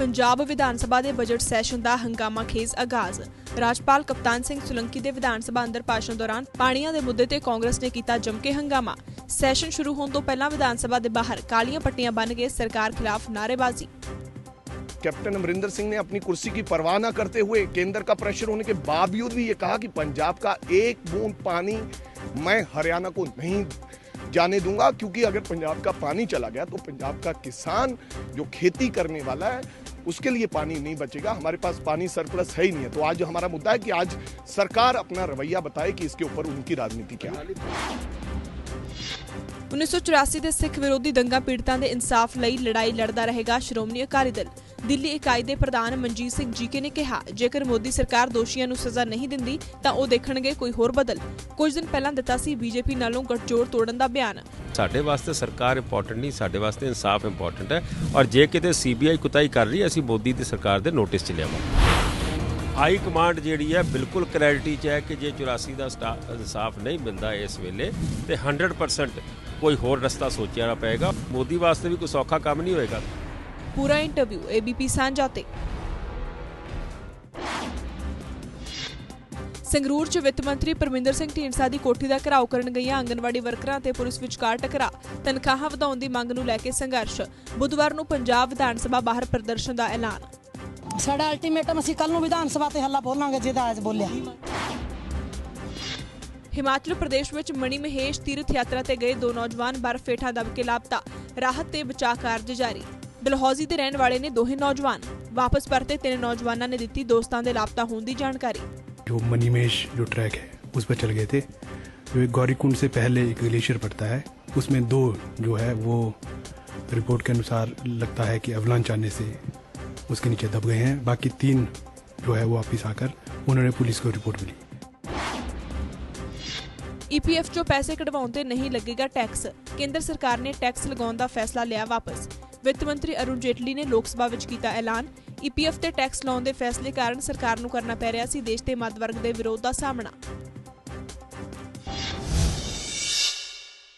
ਪੰਜਾਬ ਵਿਧਾਨ ਸਭਾ ਦੇ budget session ਦਾ ਹੰਗਾਮਾ ਖੇਜ਼ ਆਗਾਜ਼ ਰਾਜਪਾਲ ਕਪਤਾਨ ਸਿੰਘ ਸੁਲੰਕੀ ਦੇ ਵਿਧਾਨ ਸਭਾ ਅੰਦਰ ਭਾਸ਼ਣ ਦੌਰਾਨ ਪਾਣੀਆਂ ਦੇ ਮੁੱਦੇ ਤੇ ਕਾਂਗਰਸ ਨੇ ਕੀਤਾ ਜੰਮ ਕੇ ਹੰਗਾਮਾ ਸੈਸ਼ਨ ਸ਼ੁਰੂ ਹੋਣ ਤੋਂ ਪਹਿਲਾਂ ਵਿਧਾਨ ਸਭਾ ਦੇ ਬਾਹਰ ਕਾਲੀਆਂ ਪੱਟੀਆਂ ਬੰਨ੍ਹ ਕੇ ਸਰਕਾਰ ਖਿਲਾਫ ਨਾਅਰੇਬਾਜ਼ੀ कैप्टन अमरिंदर सिंह ने अपनी कुर्सी की परवाह न करते हुए केंद्र का प्रेशर होने के बावजूद भी ये कहा कि पंजाब का एक बूंद पानी मैं हरियाणा को नहीं जाने दूंगा क्योंकि अगर पंजाब का पानी चला गया तो पंजाब का किसान जो खेती करने वाला है उसके लिए पानी नहीं बचेगा। हमारे पास पानी सरप्लस है ही नहीं है। तो आज हमारा मुद्दा है कि आज सरकार अपना रवैया बताए कि इसके ऊपर उनकी राजनीति क्या है। 1984 ਦੇ ਸਿੱਖ ਵਿਰੋਧੀ ਦੰਗਾ ਪੀੜਤਾਂ ਦੇ ਇਨਸਾਫ ਲਈ ਲੜਾਈ ਲੜਦਾ ਰਹੇਗਾ ਸ਼੍ਰੋਮਣੀ ਅਕਾਲੀ ਦਲ। ਦਿੱਲੀ ਇਕਾਈ ਦੇ ਪ੍ਰਧਾਨ ਮਨਜੀਤ ਸਿੰਘ ਜੀਕੇ ਨੇ ਕਿਹਾ, ਜੇਕਰ ਮੋਦੀ ਸਰਕਾਰ ਦੋਸ਼ੀਆਂ ਨੂੰ ਸਜ਼ਾ ਨਹੀਂ ਦਿੰਦੀ, ਤਾਂ ਉਹ ਦੇਖਣਗੇ ਕੋਈ ਹੋਰ ਬਦਲ। ਕੁਝ ਦਿਨ ਪਹਿਲਾਂ ਦਿੱਤਾ ਸੀ ਬੀਜੇਪੀ ਨਾਲੋਂ ਗੱਠਜੋੜ ਤੋੜਨ ਦਾ ਬਿਆਨ। ਸਾਡੇ ਵਾਸਤੇ ਸਰਕਾਰ ਇੰਪੋਰਟੈਂਟ ਨਹੀਂ, ਸਾਡੇ ਵਾਸਤੇ ਇਨਸਾਫ ਇੰਪੋਰਟੈਂਟ ਹੈ ਔਰ ਜੇ ਕਿਤੇ ਸੀਬੀਆਈ ਕੁਤਾਈ ਕਰ ਰਹੀ ਹੈ, ਅਸੀਂ ਮੋਦੀ ਦੀ ਸਰਕਾਰ ਦੇ ਨੋਟਿਸ 'ਚ ਲਿਆਵਾਂਗੇ। ਹਾਈ ਕਮਾਂਡ ਜਿਹੜੀ ਹੈ, ਬਿਲਕੁਲ ਕਲੈਰਿਟੀ 'ਚ ਹੈ ਕਿ ਜੇ 84 ਦਾ ਸਟਾ- ਇਨਸਾਫ ਨਹੀਂ ਮਿਲਦਾ ਇਸ ਵੇਲੇ, ਤੇ 100% ਕੋਈ ਹੋਰ ਰਸਤਾ ਸੋਚਣਾ ਪਏਗਾ। ਮੋਦੀ ਵਾਸਤੇ ਵੀ ਕੋਈ ਸੌਖਾ ਕੰਮ ਨਹੀਂ ਹੋਏਗਾ। ਪੂਰਾ ਇੰਟਰਵਿਊ ਏਬੀਪੀ ਸਾਂਝਾ ਤੇ। ਸੰਗਰੂਰ ਚ ਵਿੱਤ ਮੰਤਰੀ ਪਰਮਿੰਦਰ ਸਿੰਘ ਢੀਂਡਸਾ ਦੀ ਕੋਠੀ ਦਾ ਘਰਾਓ ਕਰਨ ਗਈਆਂ ਆਂਗਨਵਾੜੀ ਵਰਕਰਾਂ ਤੇ ਪੁਲਿਸ ਵਿਚਕਾਰ ਟਕਰਾ ਤਨਖਾਹਾਂ ਵਧਾਉਣ ਦੀ ਮੰਗ ਨੂੰ ਲੈ ਕੇ ਸੰਘਰਸ਼। ਬੁੱਧਵਾਰ ਨੂੰ ਪੰਜਾਬ ਵਿਧਾਨ ਸਭਾ ਬਾਹਰ ਪ੍ਰਦਰਸ਼ਨ ਦਾ ਐਲਾਨ। ਸਾਡਾ ਅਲਟੀਮੇਟਮ ਅਸੀਂ ਕੱਲ ਨੂੰ ਵਿਧਾਨ ਸਭਾ ਤੇ ਹੱਲਾ ਬੋਲਾਂਗੇ ਜਿਹਦਾ ਅੱਜ ਬੋਲਿਆ। ਹਿਮਾਚਲ ਪ੍ਰਦੇਸ਼ ਵਿੱਚ ਮਣੀ ਮਹੇਸ਼ ਤੀਰਥ ਯਾਤਰਾ ਤੇ ਗਏ ਦੋ ਨੌਜਵਾਨ ਬਰਫ਼ ਹੇਠਾਂ ਦਬ ਕੇ ਲਾਪਤਾ ਰਾਹਤ ਤੇ ਬਚਾਅ ਕਾਰਜ ਜਾਰੀ ਡਲਹੌਜ਼ੀ ਦੇ ਰਹਿਣ ਵਾਲੇ ਨੇ ਦੋਹੇ ਨੌਜਵਾਨ ਵਾਪਸ ਪਰਤੇ ਤਿੰਨ ਨੌਜਵਾਨਾਂ ਨੇ ਦਿੱਤੀ ਦੋਸਤਾਂ ਦੇ ਲਾਪਤਾ ਹੋਣ ਦੀ ਜਾਣਕਾਰੀ जो मनीमेश जो ट्रैक है उस पर चल गए थे जो एक गौरीकुंड से पहले एक ग्लेशियर पड़ता है उसमें दो जो है वो रिपोर्ट के अनुसार लगता है कि अवलांच आने से उसके नीचे दब गए हैं बाकी तीन जो है वो वापिस आकर उन्होंने पुलिस को रिपोर्ट मिली ਈਪੀਐਫ ਚੋਂ ਪੈਸੇ ਕਢਵਾਉਣ ਤੇ ਨਹੀਂ ਲੱਗੇਗਾ ਟੈਕਸ। ਕੇਂਦਰ ਸਰਕਾਰ ਨੇ ਟੈਕਸ ਲਗਾਉਣ ਦਾ ਫੈਸਲਾ ਲਿਆ ਵਾਪਸ। ਵਿੱਤ ਮੰਤਰੀ ਅਰੁਣ ਜੇਟਲੀ ਨੇ ਲੋਕ ਸਭਾ ਵਿੱਚ ਕੀਤਾ ਐਲਾਨ। ਈਪੀਐਫ ਤੇ ਟੈਕਸ ਲਾਉਣ ਦੇ ਫੈਸਲੇ ਕਾਰਨ ਸਰਕਾਰ ਨੂੰ ਕਰਨਾ ਪੈ ਰਿਹਾ ਸੀ, ਦੇਸ਼ ਦੇ ਮੱਧ ਵਰਗ ਦੇ ਵਿਰੋਧ ਦਾ ਸਾਹਮਣਾ।